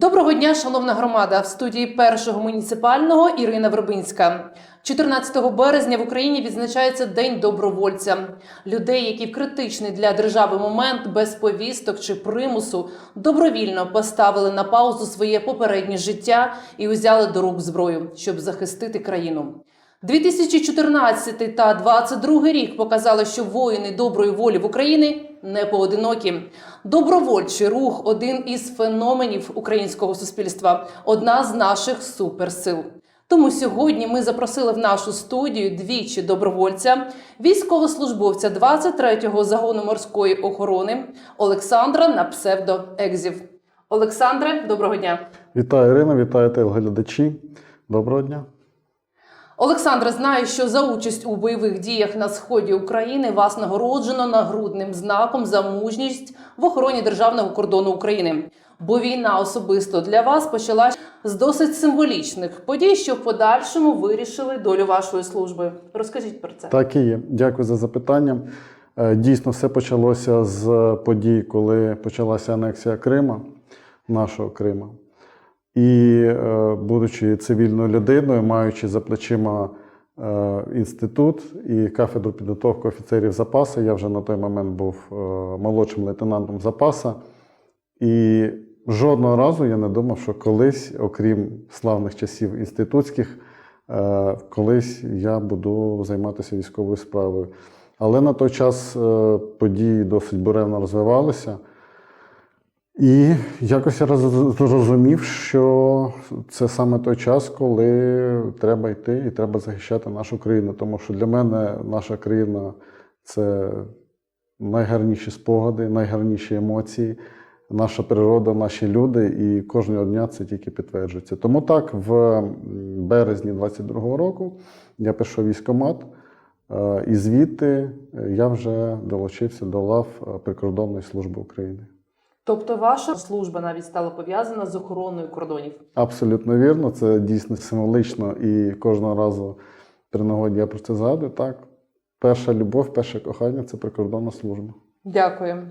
Доброго дня, шановна громада. В студії першого муніципального Ірина Вербинська. 14 березня в Україні відзначається День добровольця. Людей, які в критичний для держави момент без повісток чи примусу добровільно поставили на паузу своє попереднє життя і узяли до рук зброю, щоб захистити країну. 2014 та 2022 рік показали, що воїни доброї волі в Україні не поодинокі. Добровольчий рух один із феноменів українського суспільства, одна з наших суперсил. Тому сьогодні ми запросили в нашу студію двічі добровольця, військовослужбовця 23-го загону морської охорони Олександра на псевдо Екзів. Олександре, доброго дня. Вітаю Ірина, вітаю телеглядачі. Доброго дня. Олександре, знаю, що за участь у бойових діях на сході України вас нагороджено нагрудним знаком за мужність в охороні державного кордону України. Бо війна особисто для вас почалась з досить символічних подій, що в подальшому вирішили долю вашої служби. Розкажіть про це. Так і є. Дякую за запитання. Е, Дійсно, все почалося з подій, коли почалася анексія Крима, нашого Крима. І, е, будучи цивільною людиною, маючи за плечима е, інститут і кафедру підготовки офіцерів запасу, я вже на той момент був е, молодшим лейтенантом запасу. І жодного разу я не думав, що колись, окрім славних часів інститутських, колись я буду займатися військовою справою. Але на той час події досить буремно розвивалися. І якось я зрозумів, що це саме той час, коли треба йти і треба захищати нашу країну. Тому що для мене наша країна це найгарніші спогади, найгарніші емоції, наша природа, наші люди, і кожного дня це тільки підтверджується. Тому так, в березні 22-го року я пішов в військкомат, е, і звідти я вже долучився до лав прикордонної служби України. Тобто, ваша служба навіть стала пов'язана з охороною кордонів. Абсолютно вірно, це дійсно символічно і кожного разу при нагоді я про це згадую. Так, перша любов, перше кохання це прикордонна служба. Дякую.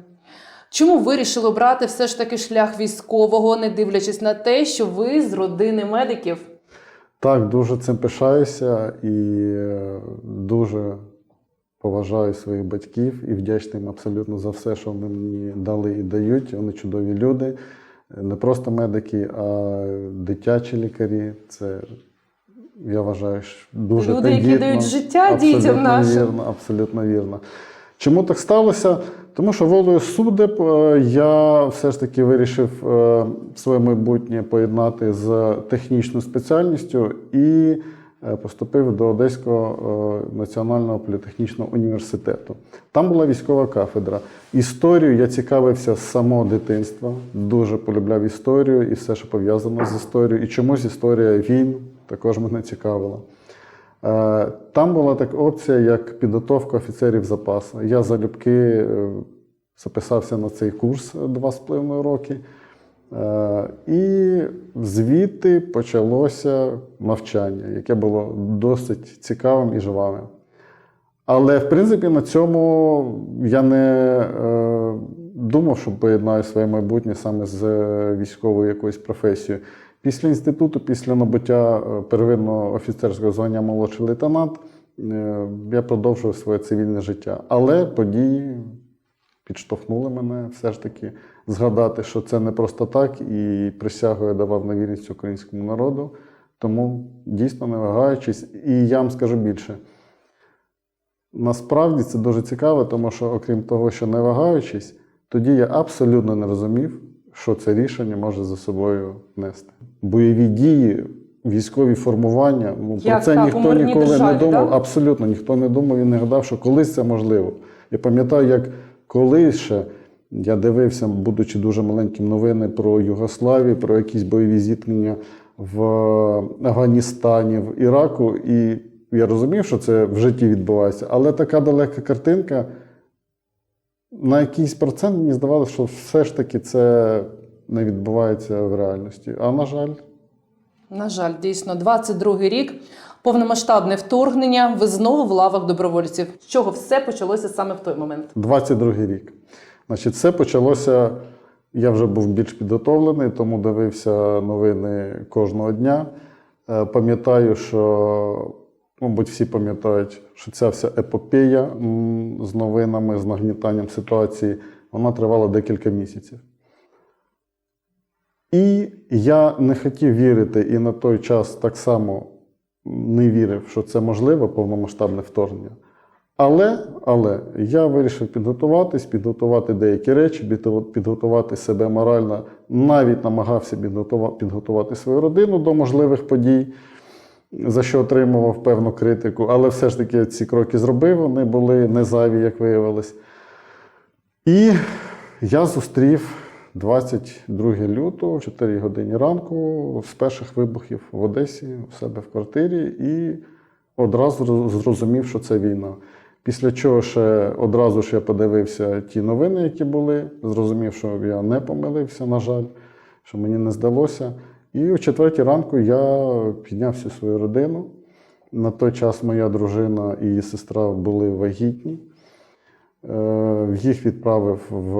Чому вирішили обрати все ж таки шлях військового, не дивлячись на те, що ви з родини медиків? Так, дуже цим пишаюся і е, дуже поважаю своїх батьків і вдячний їм абсолютно за все, що вони мені дали і дають. Вони чудові люди, не просто медики, а дитячі лікарі. Це я вважаю, що дуже Люди, які тендітно. дають життя дітям нашим. Вірно, абсолютно вірно. Чому так сталося? Тому що волею судеб е, я все ж таки вирішив е, своє майбутнє поєднати з технічною спеціальністю і поступив до Одеського е, національного політехнічного університету. Там була військова кафедра. Історію я цікавився з самого дитинства, дуже полюбляв історію і все, що пов'язано з історією. І чомусь історія війн також мене цікавила. Е, Там була така опція, як підготовка офіцерів запасу. Я залюбки е, записався на цей курс два з половиною роки. Е, І звідти почалося навчання, яке було досить цікавим і живавим. Але, в принципі, на цьому я не е, думав, що поєднаю своє майбутнє саме з е, військовою якоюсь професією. Після інституту, після набуття первинного офіцерського звання молодший лейтенант, я продовжував своє цивільне життя. Але події підштовхнули мене все ж таки згадати, що це не просто так, і присягу я давав на вірність українському народу. Тому дійсно не вагаючись, і я вам скажу більше. Насправді це дуже цікаво, тому що, окрім того, що не вагаючись, тоді я абсолютно не розумів, що це рішення може за собою нести. Бойові дії, військові формування, ну, про це так, ніхто ніколи державі, не думав. так? Абсолютно ніхто не думав і не гадав, що колись це можливо. Я пам'ятаю, як колись ще я дивився, будучи дуже маленьким, новини про Югославію, про якісь бойові зіткнення в Афганістані, в Іраку. І я розумів, що це в житті відбувається, але така далека картинка. На якийсь процент мені здавалося, що все ж таки це не відбувається в реальності. А на жаль, На жаль, дійсно, 22-й рік, повномасштабне вторгнення, ви знову в лавах добровольців. З чого все почалося саме в той момент? 22 рік. Значить, все почалося Я вже був більш підготовлений, тому дивився новини кожного дня. Е, Пам'ятаю, що, мабуть, всі пам'ятають, що ця вся епопея з новинами, з нагнітанням ситуації, вона тривала декілька місяців. І я не хотів вірити, і на той час так само не вірив, що це можливе повномасштабне вторгнення. Але, але я вирішив підготуватись, підготувати деякі речі, підготувати себе морально, навіть намагався підготувати свою родину до можливих подій, за що отримував певну критику. Але все ж таки ці кроки зробив, вони були не зайві, як виявилось. І я зустрів 22 лютого, в 4 годині ранку, з перших вибухів в Одесі у себе в квартирі, і одразу зрозумів, що це війна. Після чого ще одразу ж я подивився ті новини, які були, зрозумів, що я не помилився, на жаль, що мені не здалося. І о четвертій ранку я підняв всю свою родину. На той час моя дружина і її сестра були вагітні. Е, Їх відправив в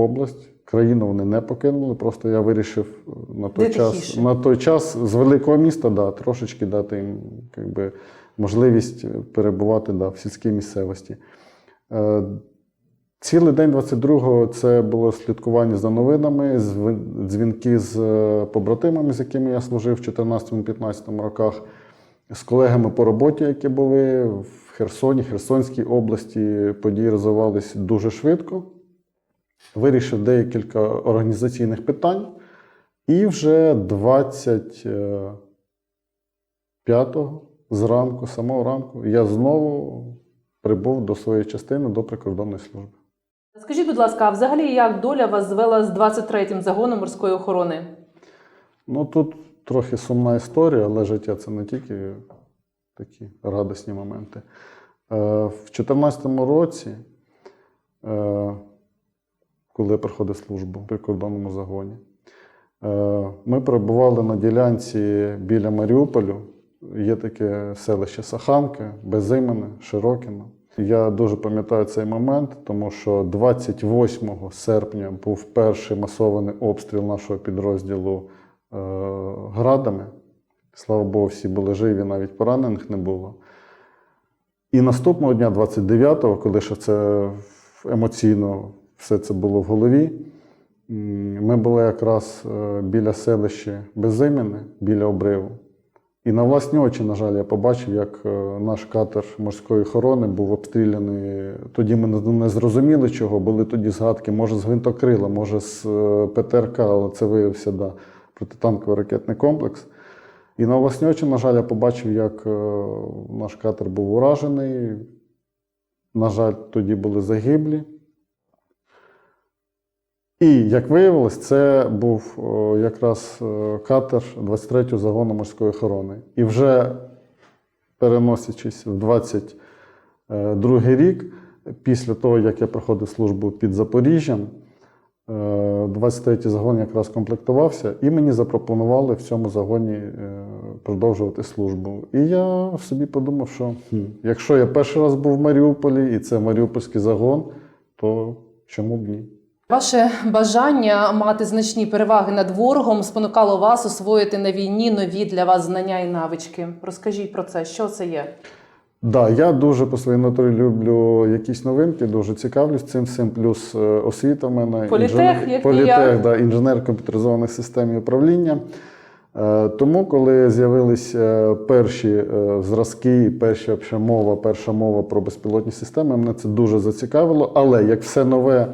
область. Країну вони не покинули. Просто я вирішив на той Де час, тихіше? на той час з великого міста да, трошечки дати їм якби, можливість перебувати да, в сільській місцевості. Е, Цілий день 22-го це було слідкування за новинами, дзвінки з е, побратимами, з якими я служив в 2014-2015 роках, з колегами по роботі, які були в Херсоні, Херсонській області. Події розвивалися дуже швидко. Вирішив декілька організаційних питань. І вже 25-го зранку, самого ранку, я знову прибув до своєї частини до прикордонної служби. Скажіть, будь ласка, а взагалі як доля вас звела з 23-м загоном морської охорони? Ну тут трохи сумна історія, але життя це не тільки такі радісні моменти. Е, В 2014 році, е, коли я проходив службу в прикордонному загоні, е, ми перебували на ділянці біля Маріуполю. Є таке селище Саханки, Безимене, Широкино. Я дуже пам'ятаю цей момент, тому що 28 серпня був перший масований обстріл нашого підрозділу е, градами. Слава Богу, всі були живі, навіть поранених не було. І наступного дня, 29-го, коли ще це емоційно все це було в голові, ми були якраз е, біля селища Безиміне, біля обриву. І на власні очі, на жаль, я побачив, як е, наш катер морської охорони був обстріляний. Тоді ми не- зрозуміли, чого. Були тоді згадки, може, з гвинтокрила, може, з е, ПТРК, але це виявився да, протитанковий ракетний комплекс. І на власні очі, на жаль, я побачив, як е, наш катер був уражений. На жаль, тоді були загиблі. І, як виявилось, це був якраз е, катер 23-го загону морської охорони. І вже переносячись в 22-й рік, після того, як я проходив службу під Запоріжжям, е, 23-й загон якраз комплектувався, і мені запропонували в цьому загоні е, продовжувати службу. І я собі подумав, що якщо я перший раз був в Маріуполі, і це Маріупольський загон, то чому б ні? Ваше бажання мати значні переваги над ворогом спонукало вас освоїти на війні нові для вас знання і навички. Розкажіть про це, що це є? Да, я дуже по своїй натурі люблю якісь новинки, дуже цікавлюсь цим всім. Плюс е, освіта в мене Політех, як політех, я. да, інженер комп'ютеризованих систем і управління. Е, Тому, коли з'явилися перші е, зразки, перші взагалі мова, перша мова про безпілотні системи, мене це дуже зацікавило. Але як все нове,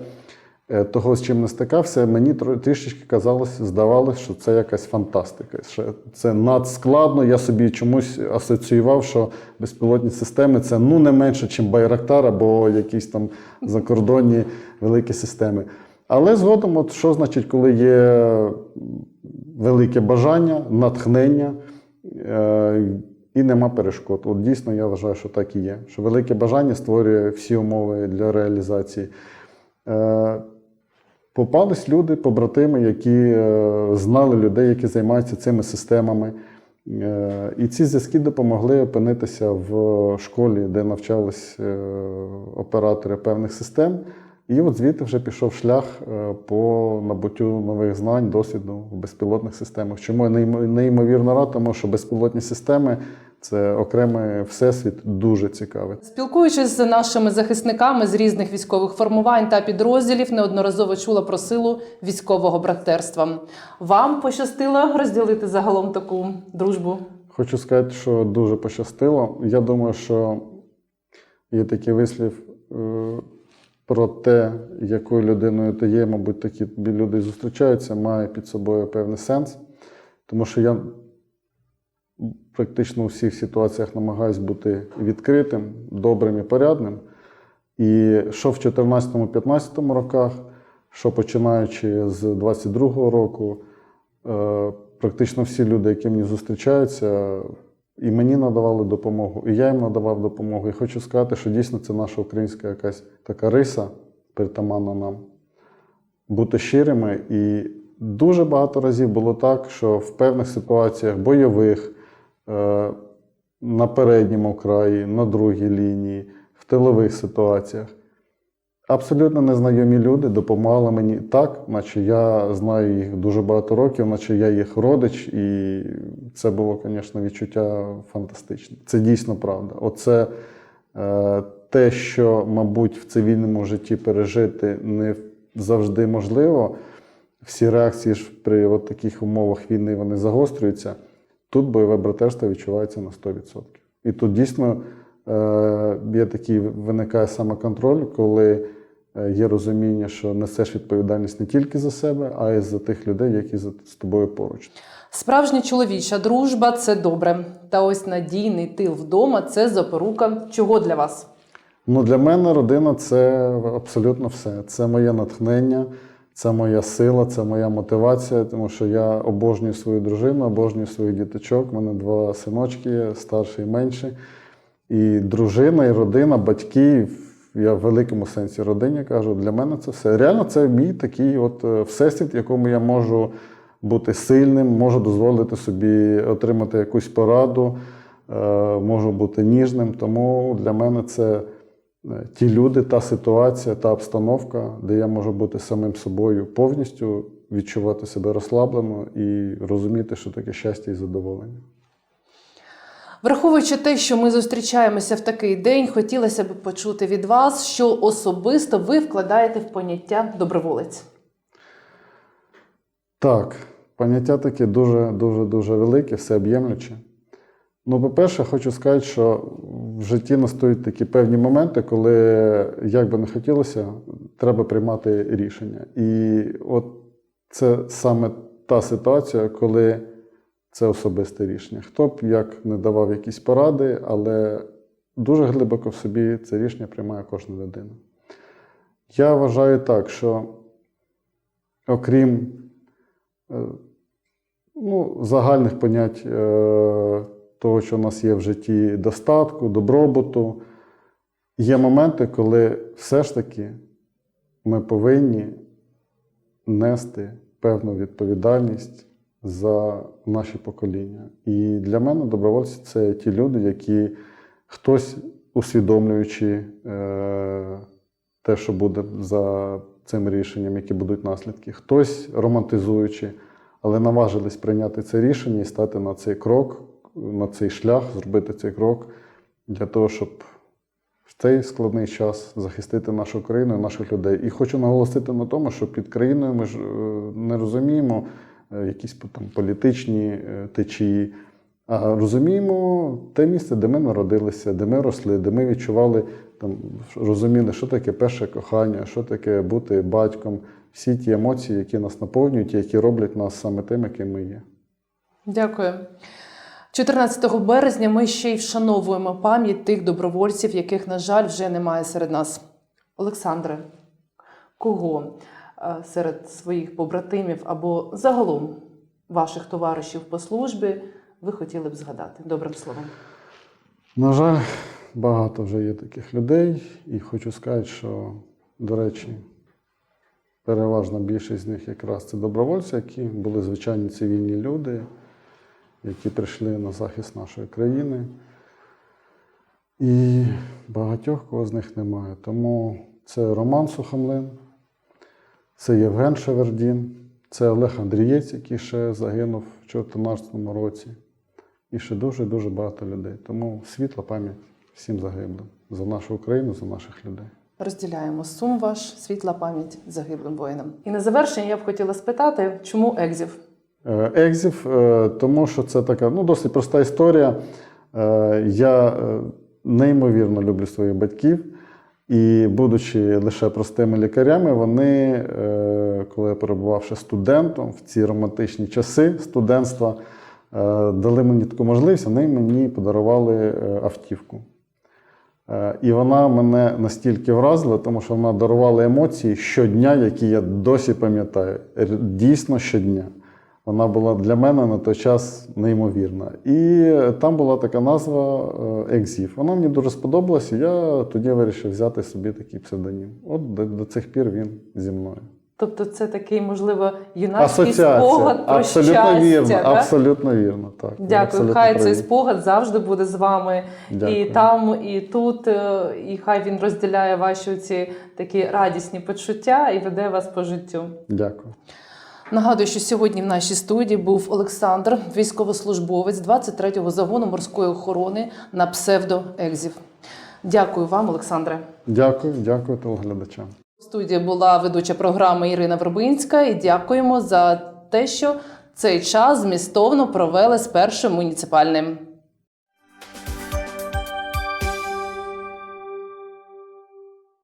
того, з чим не стикався, мені трішечки казалось, здавалось, що це якась фантастика. що Це надскладно. Я собі чомусь асоціював, що безпілотні системи це ну не менше, ніж Байрактар або якісь там закордонні великі системи. Але згодом, от що значить, коли є велике бажання, натхнення е, і нема перешкод. От дійсно я вважаю, що так і є. Що велике бажання створює всі умови для реалізації. Попались люди, побратими, які е, знали людей, які займаються цими системами. Е, І ці зв'язки допомогли опинитися в школі, де навчались е, оператори певних систем. І от звідти вже пішов шлях по набуттю нових знань, досвіду в безпілотних системах. Чому я неймовірно рад, тому що безпілотні системи це окремий всесвіт дуже цікавий. Спілкуючись з нашими захисниками з різних військових формувань та підрозділів, неодноразово чула про силу військового братерства. Вам пощастило розділити загалом таку дружбу? Хочу сказати, що дуже пощастило. Я думаю, що є такий вислів е, про те, якою людиною ти є, мабуть, такі люди зустрічаються, має під собою певний сенс. Тому що я практично у всіх ситуаціях намагаюся бути відкритим, добрим і порядним. І що в 2014-2015 роках, що починаючи з 22-го року, е, практично всі люди, які мені зустрічаються, і мені надавали допомогу, і я їм надавав допомогу. І хочу сказати, що дійсно це наша українська якась така риса, притаманна нам. Бути щирими. І дуже багато разів було так, що в певних ситуаціях бойових, на передньому краї, на другій лінії, в тилових ситуаціях. Абсолютно незнайомі люди допомагали мені так, наче я знаю їх дуже багато років, наче я їх родич, і це було, звісно, відчуття фантастичне. Це дійсно правда. Оце е, те, що, мабуть, в цивільному житті пережити не завжди можливо. Всі реакції ж при от таких умовах війни вони загострюються. Тут бойове братерство відчувається на 100%. І тут дійсно е, є такий виникає самоконтроль, коли е, є розуміння, що несеш відповідальність не тільки за себе, а й за тих людей, які з тобою поруч. Справжня чоловіча дружба це добре. Та ось надійний тил вдома це запорука. Чого для вас? Ну, для мене родина це абсолютно все. Це моє натхнення, це моя сила, це моя мотивація, тому що я обожнюю свою дружину, обожнюю своїх діточок. У мене два синочки, старший і менший. І дружина, і родина, батьки. Я в великому сенсі родині кажу, для мене це все. Реально, це мій такий от е, всесвіт, в якому я можу бути сильним, можу дозволити собі отримати якусь пораду, е, можу бути ніжним. Тому для мене це ті люди, та ситуація, та обстановка, де я можу бути самим собою повністю, відчувати себе розслаблено і розуміти, що таке щастя і задоволення. Враховуючи те, що ми зустрічаємося в такий день, хотілося б почути від вас, що особисто ви вкладаєте в поняття доброволець. Так, поняття таке дуже, дуже, дуже велике, всеоб'ємляче. Ну, по-перше, хочу сказати, що в житті настають такі певні моменти, коли, як би не хотілося, треба приймати рішення. І от це саме та ситуація, коли це особисте рішення. Хто б як не давав якісь поради, але дуже глибоко в собі це рішення приймає кожна людина. Я вважаю так, що окрім е, ну, загальних понять е, того, що у нас є в житті достатку, добробуту, є моменти, коли все ж таки ми повинні нести певну відповідальність за наші покоління. І для мене добровольці це ті люди, які хтось усвідомлюючи е, те, що буде за цим рішенням, які будуть наслідки, хтось романтизуючи, але наважились прийняти це рішення і стати на цей крок, на цей шлях, зробити цей крок для того, щоб в цей складний час захистити нашу країну і наших людей. І хочу наголосити на тому, що під країною ми ж е, не розуміємо е, якісь там політичні е, течії. А розуміємо те місце, де ми народилися, де ми росли, де ми відчували, там, розуміли, що таке перше кохання, що таке бути батьком, всі ті емоції, які нас наповнюють, які роблять нас саме тим, яким ми є. Дякую. 14 березня ми ще й вшановуємо пам'ять тих добровольців, яких, на жаль, вже немає серед нас. Олександре, кого е, серед своїх побратимів або загалом ваших товаришів по службі ви хотіли б згадати добрим словом? На жаль, багато вже є таких людей, і хочу сказати, що, до речі, переважна більшість з них якраз це добровольці, які були звичайні цивільні люди, які прийшли на захист нашої країни. І багатьох кого з них немає. Тому це Роман Сухомлин, це Євген Шевердін, це Олег Андрієць, який ще загинув в 2014 році. І ще дуже-дуже багато людей. Тому світла пам'ять всім загиблим за нашу Україну, за наших людей. Розділяємо сум ваш, світла пам'ять загиблим воїнам. І на завершення я б хотіла спитати, чому екзів? Е, Екзів, е, тому що це така ну, досить проста історія. Е, Я неймовірно люблю своїх батьків. І, будучи лише простими лікарями, вони, коли я перебував ще студентом в ці романтичні часи студентства, дали мені таку можливість, вони мені подарували автівку. І вона мене настільки вразила, тому що вона дарувала емоції щодня, які я досі пам'ятаю. Дійсно щодня. Вона була для мене на той час неймовірна. І там була така назва е, Екзів. Вона мені дуже сподобалась, і я тоді вирішив взяти собі такий псевдонім. От до, до цих пір він зі мною. Тобто, це такий, можливо, юнацький Асоціація. спогад про абсолютно щастя. вірно, да? абсолютно вірно. Так, Дякую. абсолютно Хай праві. цей спогад завжди буде з вами і там, і тут. е, І хай він розділяє ваші ці такі радісні почуття і веде вас по життю. Дякую. Нагадую, що сьогодні в нашій студії був Олександр, військовослужбовець 23-го загону морської охорони на псевдо Екзів. Дякую вам, Олександре. Дякую, дякую телеглядачам. У студії була ведуча програми Ірина Вербинська. І дякуємо за те, що цей час змістовно провели з першим муніципальним.